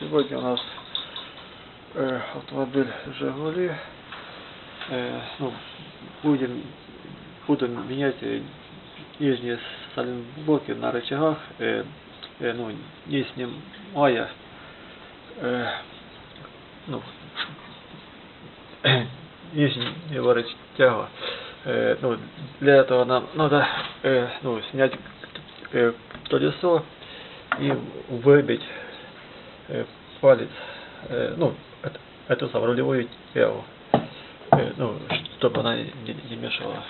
Сегодня у нас э, автомобиль Жигули. Э, ну, будем, будем менять нижние блоки на рычагах, э, э, ну, не снимая, э, ну, нижнего рычага. Э, ну, для этого нам надо э, ну, снять э, колесо и выбить палец, э, ну, это, эту самую рулевую певу, э, ну, чтобы она не, не мешала.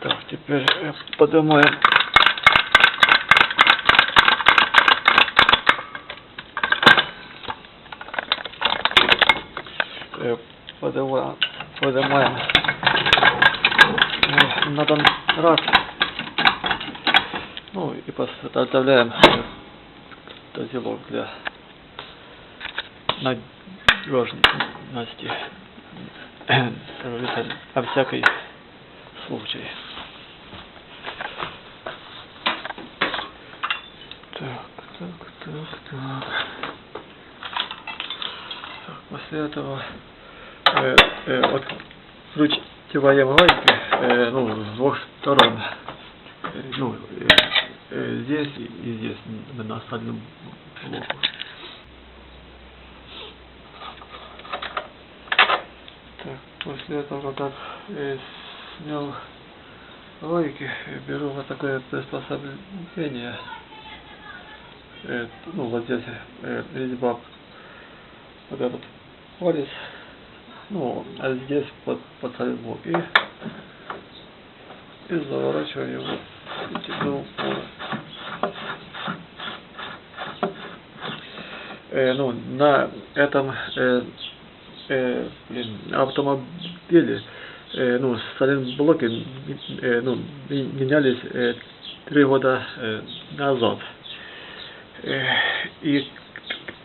Так, теперь э, поднимаем. Э, поднимаем, поднимаем э, на раз. Ну и подставляем тазелок для надежности. О всякой случай. Так, так, так, так. Так, после этого э, э, откручиваем гайки э, ну, с двух сторон. Э, ну, э, э, здесь и здесь, на, на остальном блоку. Так, после этого, как э, снял логики, беру вот такое приспособление. Э, ну, вот здесь э, резьба, вот этот палец, ну, а здесь под, под блок. И, и заворачиваю его и тяну э, ну, на этом э, э, блин, автомобиле э, ну, блоки э, ну, менялись э, три года э, назад. Э, и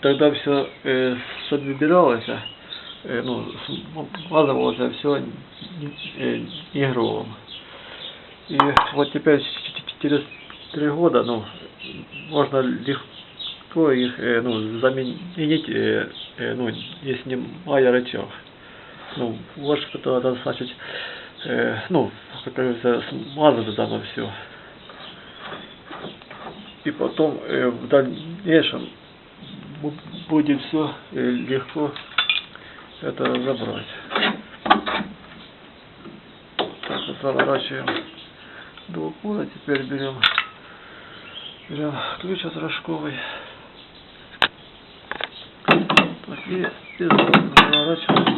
тогда все э, собиралось, э, ну, смазывалось все э, негровым. И вот теперь через три года, ну, можно легко их, э, ну, заменить, э, ну, не снимая рычаг. Ну, вот что это значит, э, ну, говорится, смазано дано все. И потом э, в дальнейшем бу- будет все легко это забрать. Так, вот заворачиваем до упора. Теперь берем, берем ключ от рожковый. Так, и, и заворачиваем.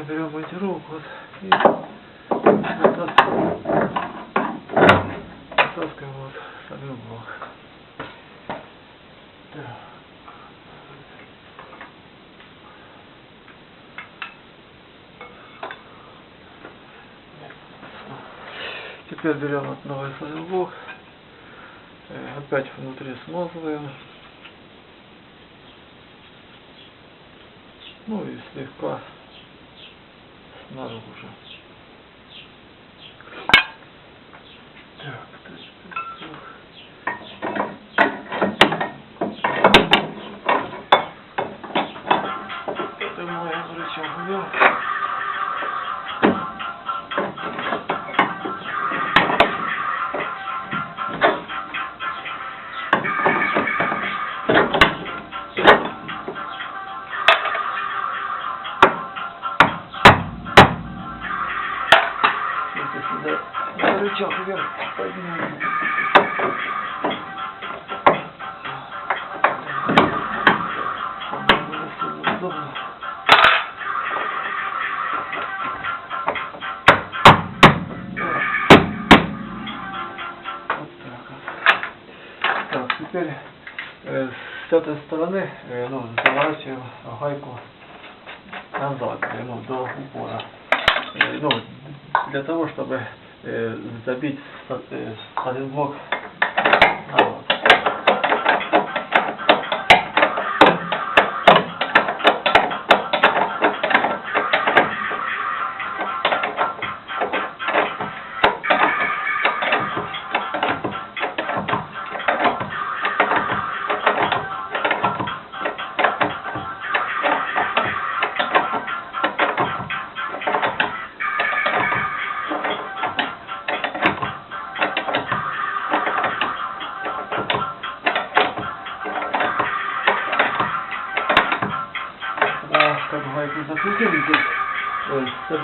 Теперь берем монтировку вот, и вытаскиваем, вот самим блок. Теперь берем вот новый блок, э, опять внутри смазываем. Ну и слегка снаружи. Так, теперь э, с этой стороны э, ну, заворачиваем гайку назад, э, ну, до упора. Э, ну, для того, чтобы э, забить э, один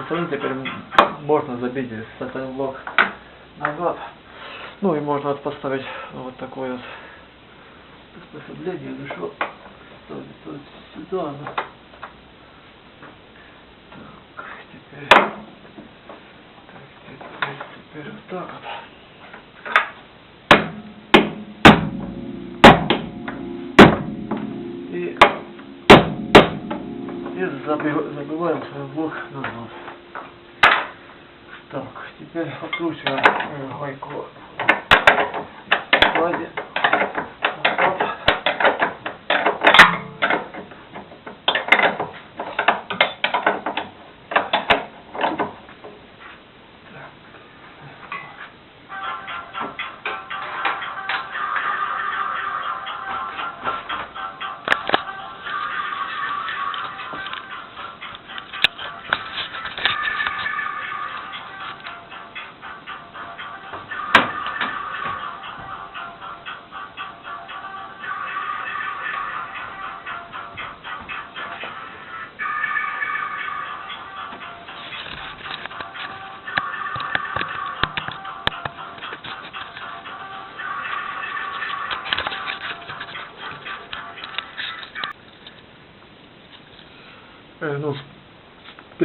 стороны теперь можно забить с этот блок назад. Ну и можно вот поставить вот такое вот приспособление, или что ставить вот сюда. да. Так, теперь, так, теперь, теперь вот так вот. И и заби- забиваем свой блок назад. Так, теперь откручиваем э, гайку сзади.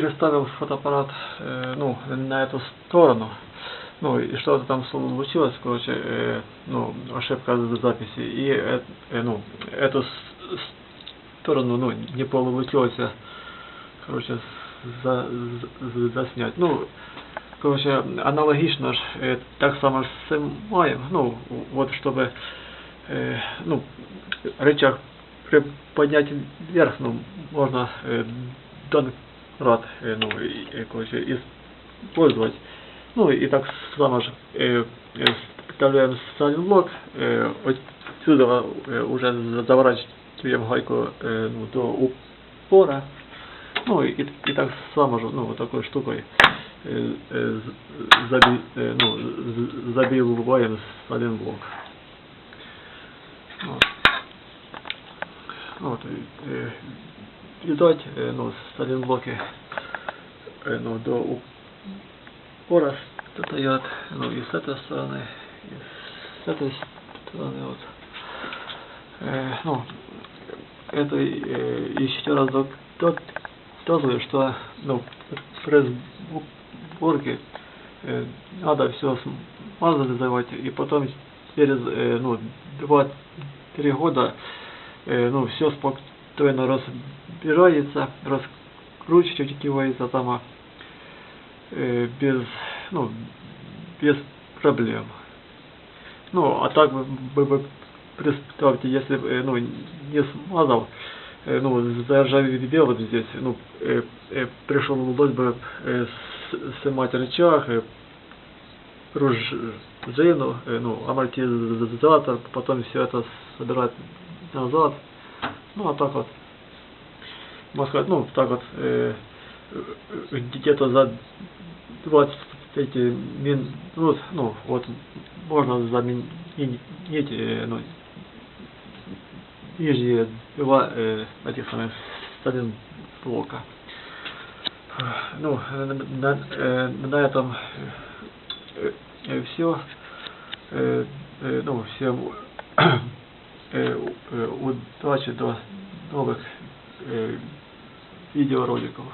Переставил фотоаппарат э, ну, на эту сторону. Ну, и что-то там случилось, короче, э, ну, ошибка записи. И, э, э, ну, эту с- сторону, ну, не получилось, короче, за, за- заснять. Ну, короче, аналогично ж, э, так само снимаем. Ну, вот, чтобы, э, ну, рычаг приподнять вверх, ну, можно э, данный рад, э, ну, и, короче, использовать. Ну, и так само же э, э, вставляем сальный блок, э, отсюда э, уже заворачиваем гайку э, ну, до упора. Ну, и, и так само же, ну, вот такой штукой э, э, заби, э, ну, забиваем сальный блок. Вот. Вот, э, видать, э, ну, сталинблоки, э, ну, до упора стоят, ну, и с этой стороны, и с этой стороны, вот. Э, ну, это э, еще раз док- рассказываю, что ну, при сборке э, надо все смазывать, и потом через э, ну, 2-3 года э, ну, все спокойно разбирается, раскручивается там э, без, ну, без проблем. Ну, а так вы, вы, вы представьте, если э, ну, не смазал, э, ну, заржавел вот здесь, ну, э, э, вновь бы э, с- снимать рычаг, э, пружину, э, ну, амортизатор, потом все это собирать назад. Ну, а так вот, можно сказать, ну, так вот, э, э, где-то за 20 эти минут, ну, вот, можно заменить, э, ну, нижние два э, этих самых сторон блока. Ну, на, на, э, на этом все. Э, э, ну, всем э, э, удачи до новых э, видеороликов.